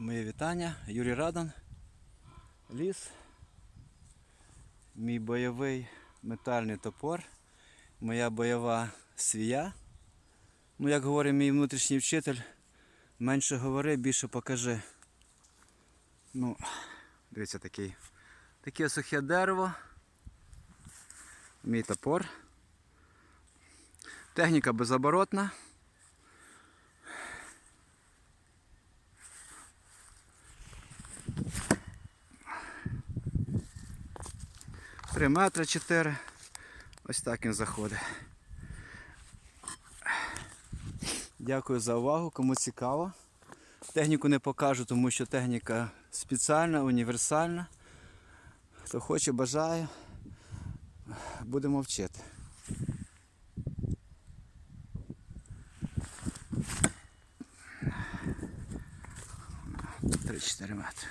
Моє вітання. Юрій Радан. Ліс. Мій бойовий метальний топор. Моя бойова свія. Ну, як говорить мій внутрішній вчитель, менше говори, більше покажи. Ну, дивіться такий. Таке сухе дерево. Мій топор. Техніка безоборотна. Три метри чотири. Ось так він заходить. Дякую за увагу, кому цікаво. Техніку не покажу, тому що техніка спеціальна, універсальна. Хто хоче, бажає, будемо вчити. Три-чотири метри.